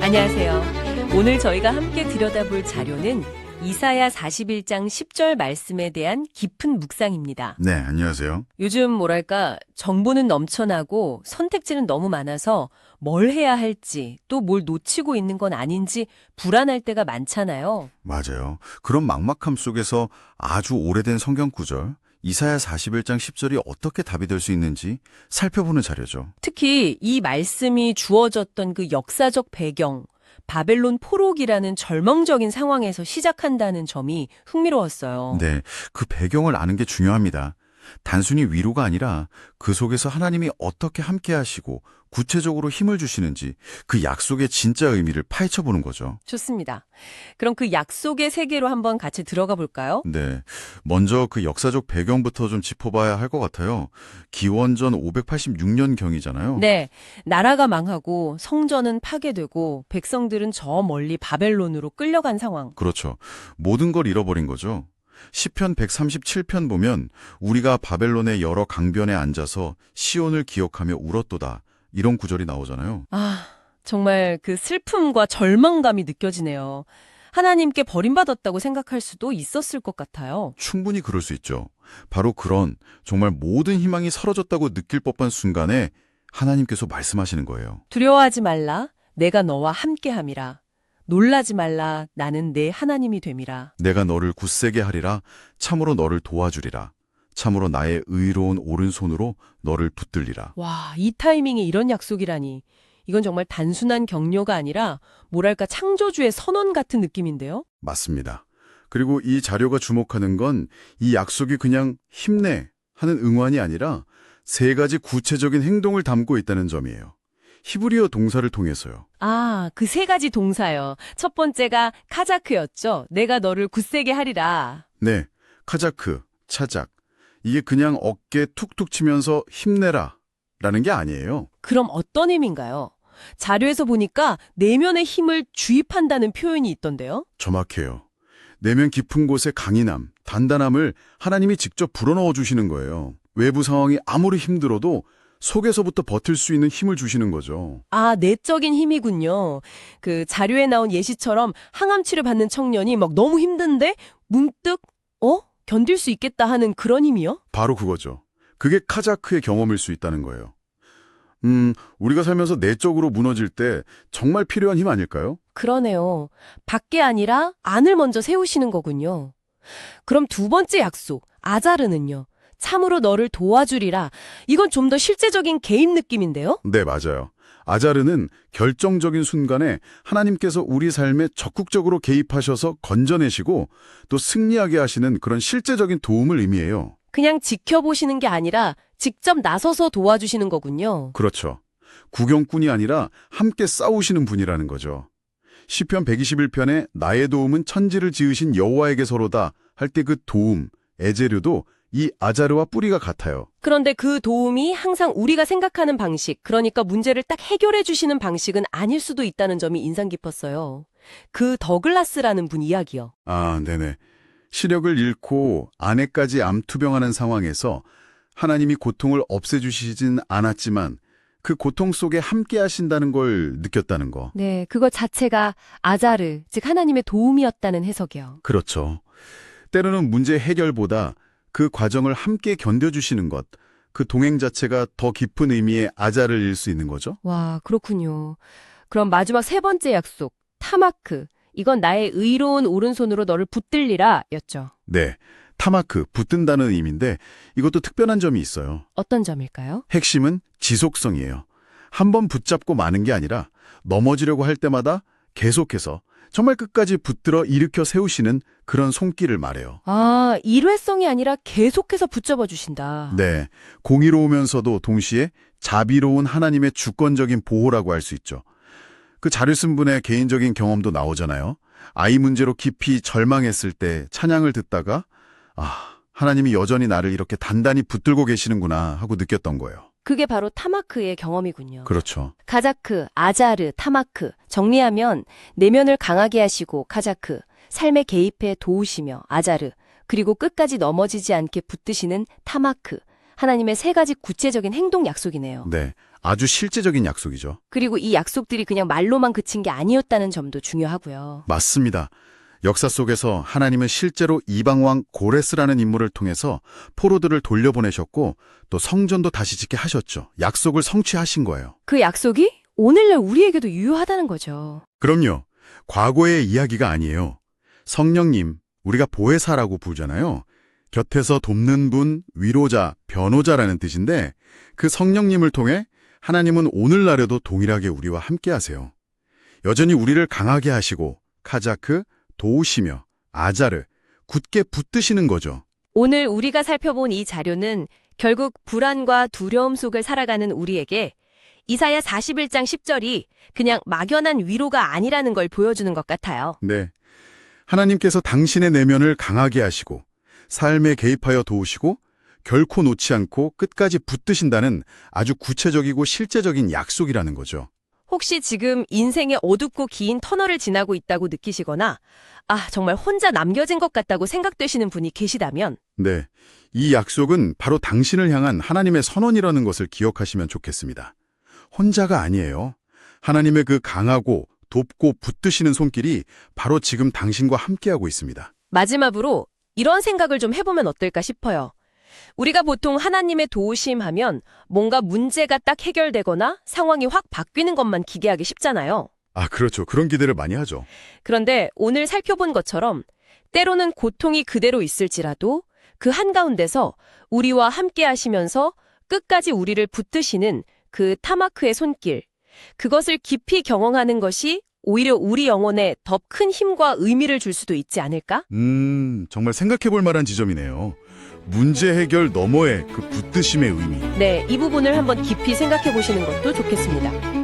안녕하세요. 오늘 저희가 함께 들여다볼 자료는 이사야 41장 10절 말씀에 대한 깊은 묵상입니다. 네, 안녕하세요. 요즘 뭐랄까 정보는 넘쳐나고 선택지는 너무 많아서 뭘 해야 할지 또 뭘 놓치고 있는 건 아닌지 불안할 때가 많잖아요. 맞아요. 그런 막막함 속에서 아주 오래된 성경 구절, 이사야 41장 10절이 어떻게 답이 될 수 있는지 살펴보는 자료죠. 특히 이 말씀이 주어졌던 그 역사적 배경, 바벨론 포록이라는 절망적인 상황에서 시작한다는 점이 흥미로웠어요. 네, 그 배경을 아는 게 중요합니다. 단순히 위로가 아니라 그 속에서 하나님이 어떻게 함께 하시고 구체적으로 힘을 주시는지 그 약속의 진짜 의미를 파헤쳐 보는 거죠. 좋습니다. 그럼 그 약속의 세계로 한번 같이 들어가 볼까요? 네. 먼저 그 역사적 배경부터 좀 짚어봐야 할 것 같아요. 기원전 586년경이잖아요. 네. 나라가 망하고 성전은 파괴되고 백성들은 저 멀리 바벨론으로 끌려간 상황. 그렇죠. 모든 걸 잃어버린 거죠. 시편 137편 보면 우리가 바벨론의 여러 강변에 앉아서 시온을 기억하며 울었도다. 이런 구절이 나오잖아요. 아, 정말 그 슬픔과 절망감이 느껴지네요. 하나님께 버림받았다고 생각할 수도 있었을 것 같아요. 충분히 그럴 수 있죠. 바로 그런 정말 모든 희망이 사라졌다고 느낄 법한 순간에 하나님께서 말씀하시는 거예요. 두려워하지 말라. 내가 너와 함께함이라. 놀라지 말라. 나는 내 하나님이 됨이라. 내가 너를 굳세게 하리라. 참으로 너를 도와주리라. 참으로 나의 의로운 오른손으로 너를 붙들리라. 와, 이 타이밍에 이런 약속이라니. 이건 정말 단순한 격려가 아니라 뭐랄까 창조주의 선언 같은 느낌인데요. 맞습니다. 그리고 이 자료가 주목하는 건 이 약속이 그냥 힘내 하는 응원이 아니라 세 가지 구체적인 행동을 담고 있다는 점이에요. 히브리어 동사를 통해서요. 아, 그 세 가지 동사요. 첫 번째가 카자크였죠. 내가 너를 굳세게 하리라. 네, 카자크, 차작. 이게 그냥 어깨 툭툭 치면서 힘내라 라는 게 아니에요. 그럼 어떤 의미인가요? 자료에서 보니까 내면의 힘을 주입한다는 표현이 있던데요. 정확해요. 내면 깊은 곳의 강인함, 단단함을 하나님이 직접 불어넣어 주시는 거예요. 외부 상황이 아무리 힘들어도 속에서부터 버틸 수 있는 힘을 주시는 거죠. 아, 내적인 힘이군요. 그 자료에 나온 예시처럼 항암 치료 받는 청년이 막 너무 힘든데 문득 어? 견딜 수 있겠다 하는 그런 힘이요? 바로 그거죠. 그게 카자크의 경험일 수 있다는 거예요. 음, 우리가 살면서 내적으로 무너질 때 정말 필요한 힘 아닐까요? 그러네요. 밖에 아니라 안을 먼저 세우시는 거군요. 그럼 두 번째 약속, 아자르는요. 참으로 너를 도와주리라. 이건 좀 더 실제적인 개입 느낌인데요? 네, 맞아요. 아자르는 결정적인 순간에 하나님께서 우리 삶에 적극적으로 개입하셔서 건져내시고 또 승리하게 하시는 그런 실제적인 도움을 의미해요. 그냥 지켜보시는 게 아니라 직접 나서서 도와주시는 거군요. 그렇죠. 구경꾼이 아니라 함께 싸우시는 분이라는 거죠. 시편 121편에 나의 도움은 천지를 지으신 여호와에게서로다 할 때 그 도움, 에제류도 이 아자르와 뿌리가 같아요. 그런데 그 도움이 항상 우리가 생각하는 방식, 그러니까 문제를 딱 해결해 주시는 방식은 아닐 수도 있다는 점이 인상 깊었어요. 그 더글라스라는 분 이야기요. 아, 네네. 시력을 잃고 아내까지 암투병하는 상황에서 하나님이 고통을 없애주시진 않았지만 그 고통 속에 함께 하신다는 걸 느꼈다는 거. 네, 그거 자체가 아자르, 즉 하나님의 도움이었다는 해석이요. 그렇죠. 때로는 문제 해결보다 그 과정을 함께 견뎌주시는 것, 그 동행 자체가 더 깊은 의미의 아자를 일 수 있는 거죠. 와, 그렇군요. 그럼 마지막 세 번째 약속, 타마크. 이건 나의 의로운 오른손으로 너를 붙들리라 였죠. 네. 타마크, 붙든다는 의미인데 이것도 특별한 점이 있어요. 어떤 점일까요? 핵심은 지속성이에요. 한 번 붙잡고 마는 게 아니라 넘어지려고 할 때마다 계속해서 정말 끝까지 붙들어 일으켜 세우시는 그런 손길을 말해요. 아, 일회성이 아니라 계속해서 붙잡아 주신다. 네, 공의로우면서도 동시에 자비로운 하나님의 주권적인 보호라고 할 수 있죠. 그 자료 쓴 분의 개인적인 경험도 나오잖아요. 아이 문제로 깊이 절망했을 때 찬양을 듣다가 아, 하나님이 여전히 나를 이렇게 단단히 붙들고 계시는구나 하고 느꼈던 거예요. 그게 바로 타마크의 경험이군요. 그렇죠. 카자크, 아자르, 타마크. 정리하면 내면을 강하게 하시고 카자크, 삶에 개입해 도우시며 아자르, 그리고 끝까지 넘어지지 않게 붙드시는 타마크. 하나님의 세 가지 구체적인 행동 약속이네요. 네, 아주 실제적인 약속이죠. 그리고 이 약속들이 그냥 말로만 그친 게 아니었다는 점도 중요하고요. 맞습니다. 역사 속에서 하나님은 실제로 이방왕 고레스라는 인물을 통해서 포로들을 돌려보내셨고 또 성전도 다시 짓게 하셨죠. 약속을 성취하신 거예요. 그 약속이 오늘날 우리에게도 유효하다는 거죠. 그럼요. 과거의 이야기가 아니에요. 성령님, 우리가 보혜사라고 부르잖아요. 곁에서 돕는 분, 위로자, 변호자라는 뜻인데 그 성령님을 통해 하나님은 오늘날에도 동일하게 우리와 함께 하세요. 여전히 우리를 강하게 하시고 카자크, 도우시며 아자르, 굳게 붙드시는 거죠. 오늘 우리가 살펴본 이 자료는 결국 불안과 두려움 속을 살아가는 우리에게 이사야 41장 10절이 그냥 막연한 위로가 아니라는 걸 보여주는 것 같아요. 네. 하나님께서 당신의 내면을 강하게 하시고 삶에 개입하여 도우시고 결코 놓지 않고 끝까지 붙드신다는 아주 구체적이고 실제적인 약속이라는 거죠. 혹시 지금 인생의 어둡고 긴 터널을 지나고 있다고 느끼시거나 아, 정말 혼자 남겨진 것 같다고 생각되시는 분이 계시다면 네. 이 약속은 바로 당신을 향한 하나님의 선언이라는 것을 기억하시면 좋겠습니다. 혼자가 아니에요. 하나님의 그 강하고 돕고 붙드시는 손길이 바로 지금 당신과 함께하고 있습니다. 마지막으로 이런 생각을 좀 해보면 어떨까 싶어요. 우리가 보통 하나님의 도우심 하면 뭔가 문제가 딱 해결되거나 상황이 확 바뀌는 것만 기대하기 쉽잖아요. 아, 그렇죠. 그런 기대를 많이 하죠. 그런데 오늘 살펴본 것처럼 때로는 고통이 그대로 있을지라도 그 한가운데서 우리와 함께 하시면서 끝까지 우리를 붙드시는 그 타마크의 손길, 그것을 깊이 경험하는 것이 오히려 우리 영혼에 더 큰 힘과 의미를 줄 수도 있지 않을까? 음, 정말 생각해 볼 만한 지점이네요. 문제 해결 너머의 그 붙드심의 의미. 네, 이 부분을 한번 깊이 생각해 보시는 것도 좋겠습니다.